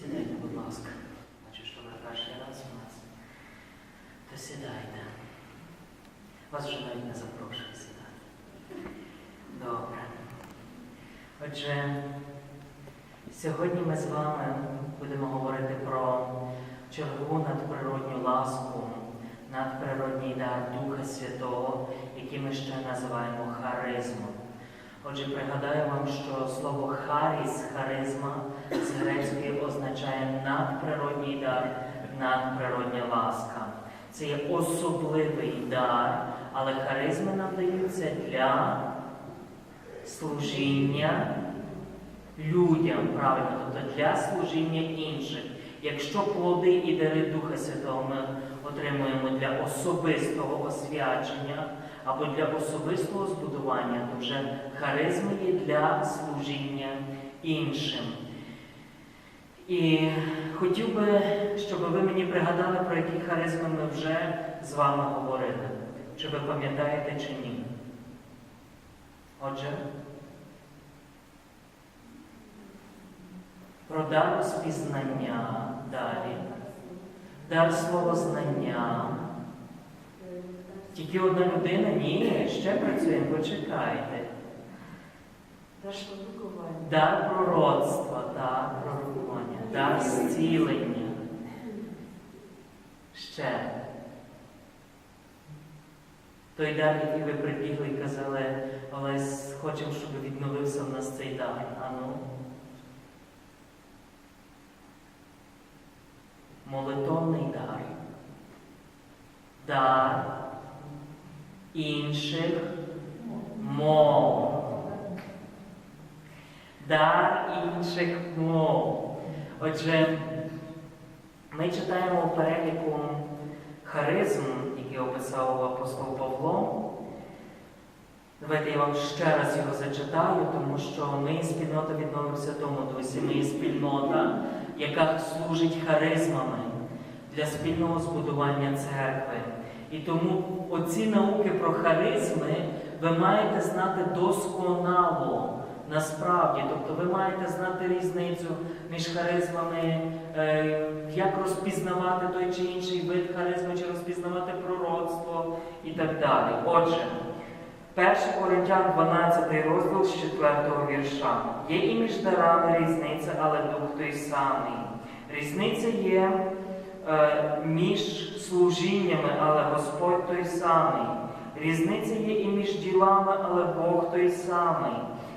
Сідайте, будь ласка. Бачу, що ви перший раз у нас. То сідайте. Вас вже навіть не запрошую сідати. Добре. Отже, сьогодні ми з вами будемо говорити про чергову надприродню ласку, надприродній дар Духа Святого, який ми ще називаємо харизмом. Отже, пригадаю вам, що слово харіс, харизма з грецької означає надприродній дар, надприродня ласка. Це є особливий дар, але харизми нам даються для служіння людям, правильно, тобто для служіння інших. Якщо плоди і дари Духа Святого ми отримуємо для особистого освячення або для особистого збудування, то вже харизми є для служіння іншим. І хотів би, щоб ви мені пригадали, про які харизми ми вже з вами говорили. Чи ви пам'ятаєте чи ні? Отже, про дар розпізнання далі, дар словознання. Тільки одна людина? Ні, ще працюємо, почекайте. Дар пророцтва, дар пророкування, дар зцілення. Ще. Той дар, який ви прибігли і казали, Олесь, хочемо, щоб відновився в нас цей дар. Ану. Молитовний дар. Дар інших мов. Дар інших мов. Отже, ми читаємо переліку харизм, який описав апостол Павло. Давайте я вам ще раз його зачитаю, тому що ми спільнота відновив Святому Дусі, ми є спільнота, яка служить харизмами для спільного збудування церкви. І тому оці науки про харизми ви маєте знати досконало. Насправді, тобто ви маєте знати різницю між харизмами, е, як розпізнавати той чи інший вид харизми, чи розпізнавати пророцтво і так далі. Отже, 1 Коринтян 12 розділ з 4 вірша. Є і між дарами різниця, але дух той самий. Різниця є е, між служіннями, але Господь той самий. Різниця є і між ділами, але Бог той самий,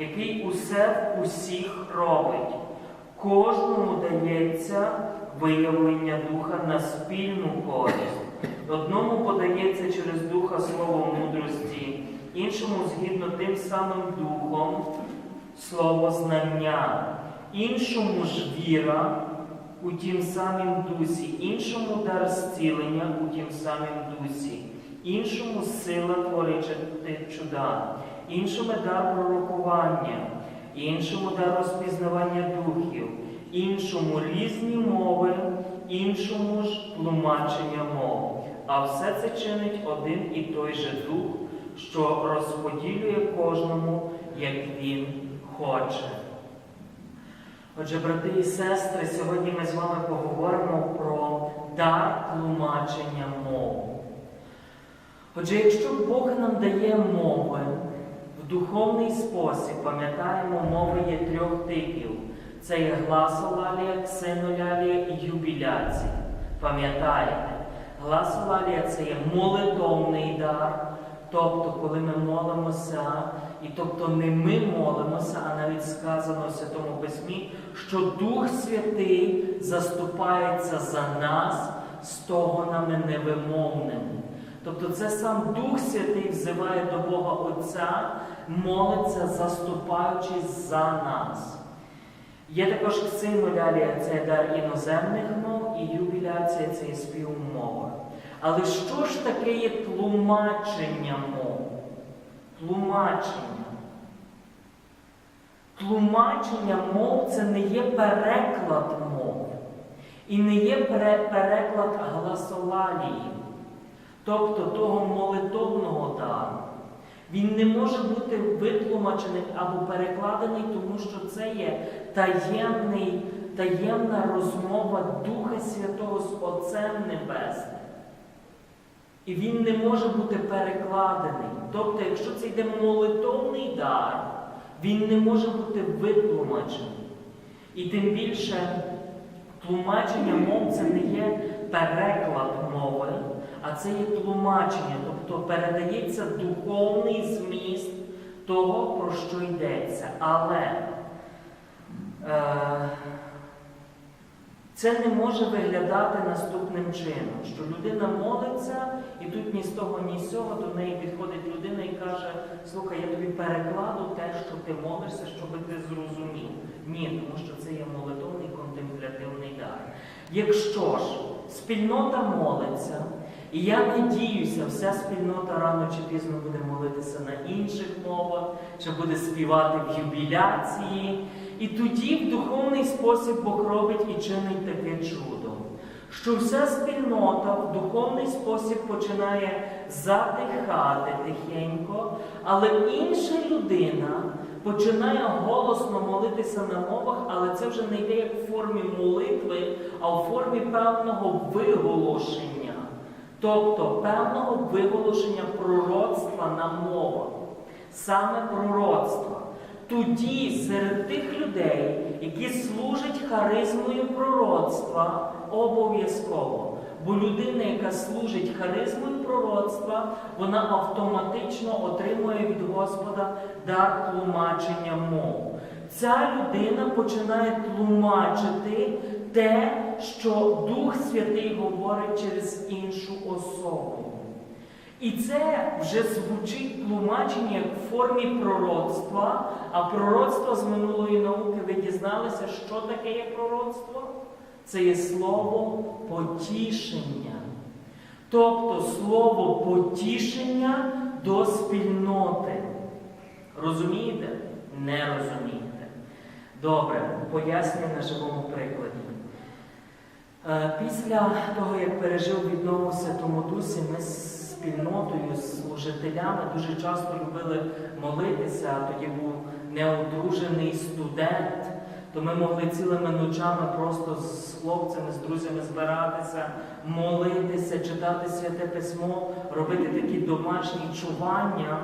який усе в усіх робить. Кожному дається виявлення духа на спільну користь. Одному подається через духа слово мудрості, іншому згідно тим самим духом слово знання, іншому ж віра у тім самім дусі, іншому дар зцілення у тім самім дусі, іншому сила творити чуда, іншому дар пророкування, іншому дар розпізнавання духів, іншому різні мови, іншому ж тлумачення мов. А все це чинить один і той же дух, що розподілює кожному, як він хоче. Отже, брати і сестри, сьогодні ми з вами поговоримо про дар тлумачення мов. Отже, якщо Бог нам дає мови духовний спосіб, пам'ятаємо, мови є трьох типів. Це є гласолалія, ксенолялія і юбіляція. Пам'ятаєте? Гласолалія це є молитовний дар. Тобто, коли ми молимося, і тобто не ми молимося, а навіть сказано в Святому Письмі, що Дух Святий заступається за нас стогонами невимовними. Тобто це сам Дух Святий взиває до Бога Отця, молиться, заступаючись за нас. Є також ксимолялія, це дар іноземних мов, і юбіляція це спів у мовах. Але що ж таке є тлумачення мов? Тлумачення. Тлумачення мов це не є переклад мов. І не є переклад гласолалії, тобто того молитовного дару. Він не може бути витлумачений або перекладений, тому що це є таємний таємна розмова Духа Святого з Отцем Небесним. І він не може бути перекладений. Тобто, якщо це йде молитовний дар, він не може бути витлумачений. І тим більше тлумачення мов це не є переклад мови, а це є тлумачення, тобто передається духовний зміст того, про що йдеться. Але е, це не може виглядати наступним чином, що людина молиться, і тут ні з того, ні з цього до неї підходить людина і каже: слухай, я тобі перекладу те, що ти молишся, щоб ти зрозумів. Ні, тому що це є молитовний контемплятивний дар. Якщо ж спільнота молиться, і я надіюся, вся спільнота рано чи пізно буде молитися на інших мовах, чи буде співати в юбіляції. І тоді в духовний спосіб Бог робить і чинить таке чудо, що вся спільнота в духовний спосіб починає затихати тихенько, але інша людина починає голосно молитися на мовах, але це вже не йде як в формі молитви, а в формі певного виголошення, тобто певного виголошення пророцтва на мовах, саме пророцтва. Тоді серед тих людей, які служать харизмою пророцтва, обов'язково. Бо людина, яка служить харизмою пророцтва, вона автоматично отримує від Господа дар тлумачення мов. Ця людина починає тлумачити те, що Дух Святий говорить через іншу особу. І це вже звучить тлумачення в формі пророцтва, а пророцтво з минулої науки ви дізналися, що таке є пророцтво? Це є слово потішення. Тобто слово потішення до спільноти. Розумієте? Не розумієте. Добре, пояснюю на живому прикладі. Е, Після того, як пережив віднову в Святому Дусі, ми з спільнотою, з служителями дуже часто любили молитися, тоді був неодружений студент, то ми могли цілими ночами просто з хлопцями, з друзями збиратися, молитися, читати святе письмо, робити такі домашні чування.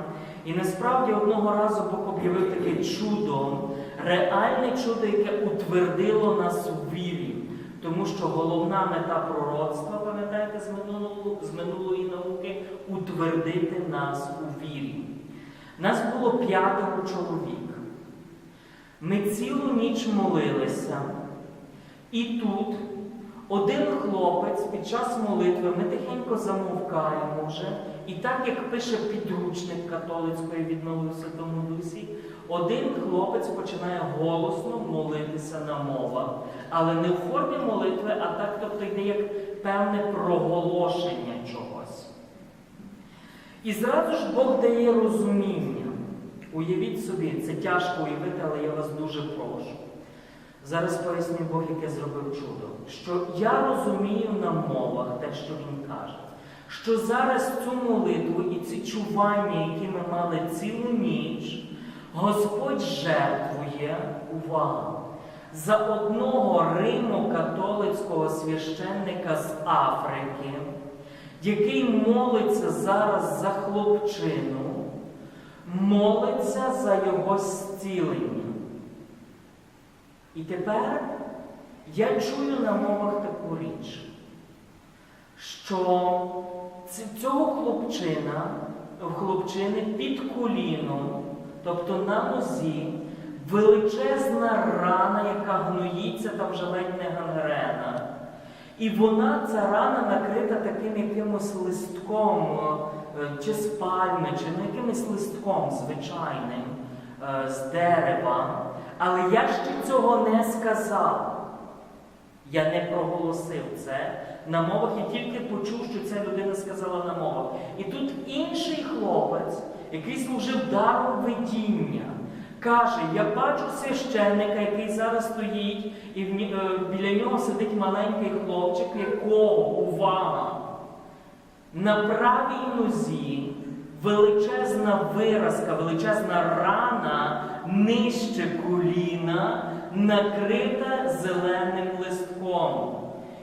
І насправді одного разу Бог об'явив таке чудо, реальне чудо, яке утвердило нас у вірі. Тому що головна мета пророцтва, пам'ятаєте, з, з минулої науки утвердити нас у вірі. Нас було п'ятеро чоловік. Ми цілу ніч молилися, і тут один хлопець під час молитви ми тихенько замовкаємо вже, і так як пише підручник католицької віднови в Святому Дусі, один хлопець починає голосно молитися на мовах, але не в формі молитви, а так, тобто йде як певне проголошення чогось. І зразу ж Бог дає розуміння. Уявіть собі, це тяжко уявити, але я вас дуже прошу. Зараз поясню Бог, яке зробив чудо. Що я розумію на мовах те, що Він каже. Що зараз цю молитву і ці чування, які ми мали цілу ніч, Господь жертвує увага за одного римо-католицького священника з Африки, який молиться зараз за хлопчину, молиться за його зцілення. І тепер я чую на мовах таку річ, що цього хлопчина, хлопчини під коліном, тобто на нозі, величезна рана, яка гноїться, там вже ледь не гангрена. І вона, ця рана накрита таким якимось листком, е, чи з пальми, чи ну, якимось листком звичайним е, з дерева. Але я ще цього не сказав. Я не проголосив це на мовах і тільки почув, що ця людина сказала на мовах. І тут інший хлопець, який служив даром видіння, каже: Я бачу священника, який зараз стоїть, і е, біля нього сидить маленький хлопчик, якого увага на правій нозі величезна виразка, величезна рана нижче коліна, накрита зеленим листком.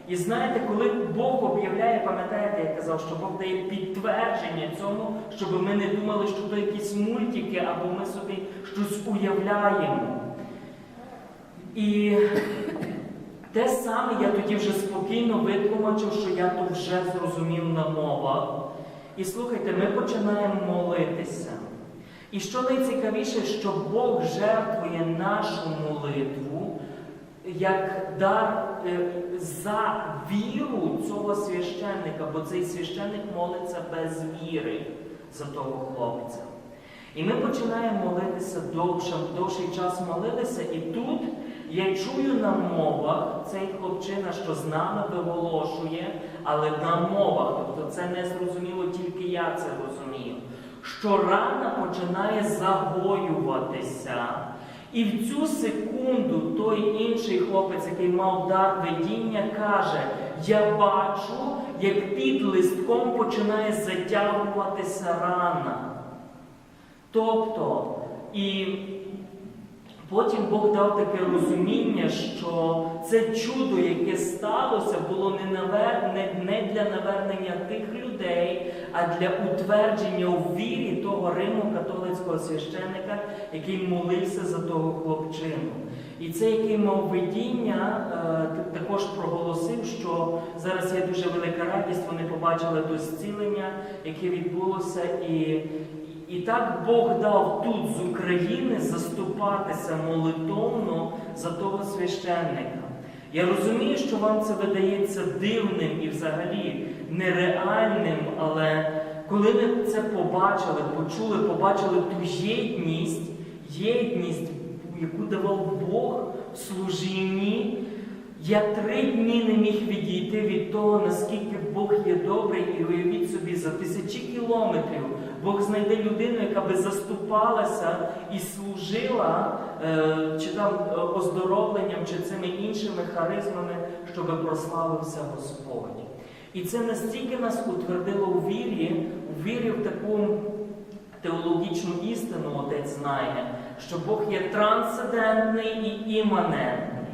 І знаєте, коли Бог об'являє, пам'ятаєте, я казав, що Бог дає підтвердження цьому, щоб ми не думали, що то якісь мультики, або ми собі щось уявляємо. І те саме я тоді вже спокійно витлумачив, що я то вже зрозумів на мовах. І слухайте, ми починаємо молитися. І що найцікавіше, що Бог жертвує нашу молитву як дар е, за віру цього священника, бо цей священник молиться без віри за того хлопця. І ми починаємо молитися довше, довший час молилися, і тут я чую на мовах цей хлопчина, що з нами виголошує, але на мовах, тобто це не зрозуміло, тільки я це розумію, що рана починає загоюватися. І в цю секунду той інший хлопець, який мав дар видіння, каже: Я бачу, як під листком починає затягуватися рана. Тобто, і потім Бог дав таке розуміння, що це чудо, яке сталося, було не, навер... не, для навернення тих людей, а для утвердження у вірі того Римо-католицького священника, який молився за того хлопчину. І цей, який мав видіння, е, також проголосив, що зараз є дуже велика радість, вони побачили то зцілення, яке відбулося, і і так Бог дав тут з України заступатися молитовно за того священника. Я розумію, що вам це видається дивним і взагалі нереальним, але коли ви це побачили, почули, побачили ту єдність, єдність, яку давав Бог в служінні, я три дні не міг відійти від того, наскільки Бог є добрий, і уявіть собі, за тисячі кілометрів Бог знайде людину, яка би заступалася і служила е, чи там е, оздоровленням, чи цими іншими харизмами, щоб прославився Господь. І це настільки нас утвердило у вірі, у вірі в таку теологічну істину, отець знає, що Бог є трансцендентний і іманентний.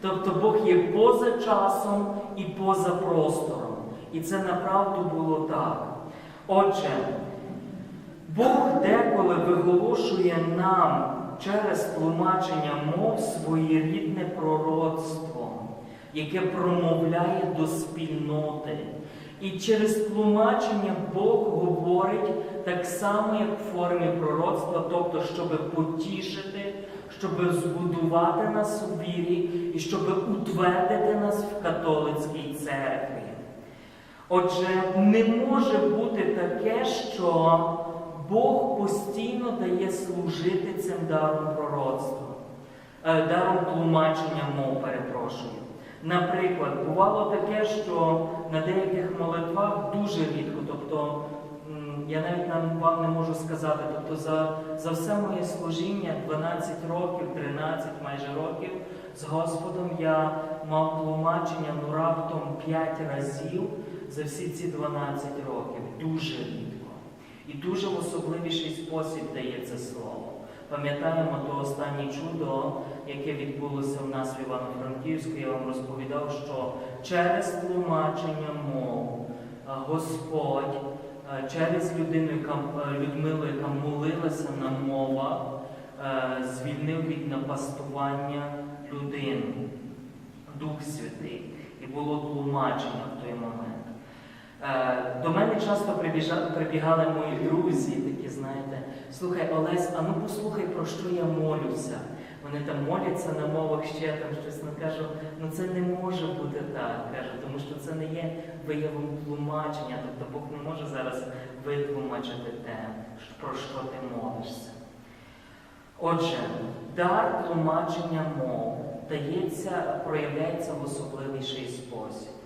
Тобто Бог є поза часом і поза простором. І це направду було так. Отже, Бог деколи виголошує нам через тлумачення мов своєрідне пророцтво, яке промовляє до спільноти. І через тлумачення Бог говорить так само, як в формі пророцтва, тобто, щоб потішити, щоб збудувати нас у вірі і щоб утвердити нас в католицькій церкві. Отже, не може бути таке, що Бог постійно дає служити цим даром пророцтва, е, даром тлумачення мов, перепрошую. Наприклад, бувало таке, що на деяких молитвах дуже рідко, тобто я навіть нам вам не можу сказати, тобто за, за все моє служіння 12 років, 13 майже років з Господом я мав тлумачення ну раптом 5 разів за всі ці 12 років. Дуже рідко. І дуже в особливіший спосіб дає це слово. Пам'ятаємо то останнє чудо, яке відбулося в нас в Івано-Франківську. Я вам розповідав, що через тлумачення мов е, Господь е, через людину, яка е, Людмилу, яка молилася на мовах, звільнив від напастування людину, Дух Святий. І було тлумачення в той момент. Е, До мене часто прибігали мої друзі, такі, знаєте, слухай, Олесь, а ну послухай, про що я молюся. Вони там моляться на мовах ще там щось. Ну кажу, ну це не може бути так. Кажу, тому що це не є виявом тлумачення. Тобто Бог не може зараз витлумачити те, про що ти молишся. Отже, дар тлумачення мов дається, проявляється в особливіший спосіб.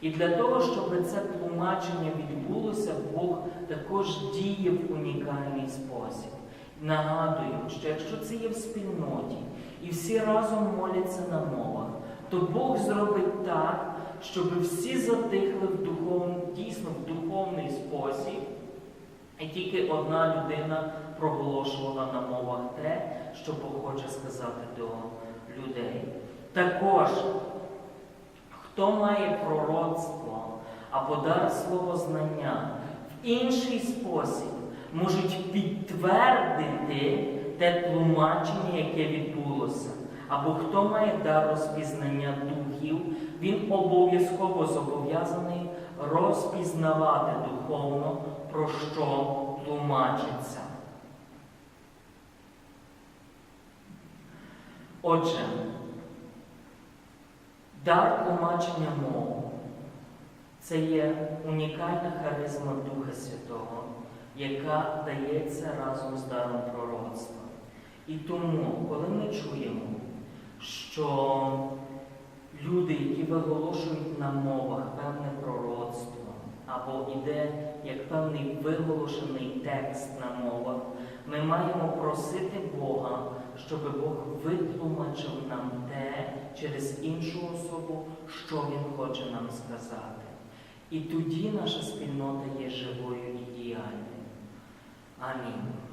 І для того, щоб це тлумачення відбулося, Бог також діє в унікальний спосіб. Нагадуємо, що якщо це є в спільноті і всі разом моляться на мовах, то Бог зробить так, щоб всі затихли в духовний, дійсно в духовний спосіб, і тільки одна людина проголошувала на мовах те, що Бог хоче сказати до людей. Також, хто має пророцтво або дар словознання в інший спосіб, можуть підтвердити те тлумачення, яке відбулося. Або хто має дар розпізнання духів, він обов'язково зобов'язаний розпізнавати духовно, про що тлумачиться. Отже, дар тлумачення мов це є унікальна харизма Духа Святого, яка дається разом з даром пророцтва. І тому, коли ми чуємо, що люди, які виголошують на мовах певне пророцтво, або іде як певний виголошений текст на мовах, ми маємо просити Бога, щоб Бог витлумачив нам те через іншу особу, що Він хоче нам сказати. І тоді наша спільнота є живою і діяльною. Амінь.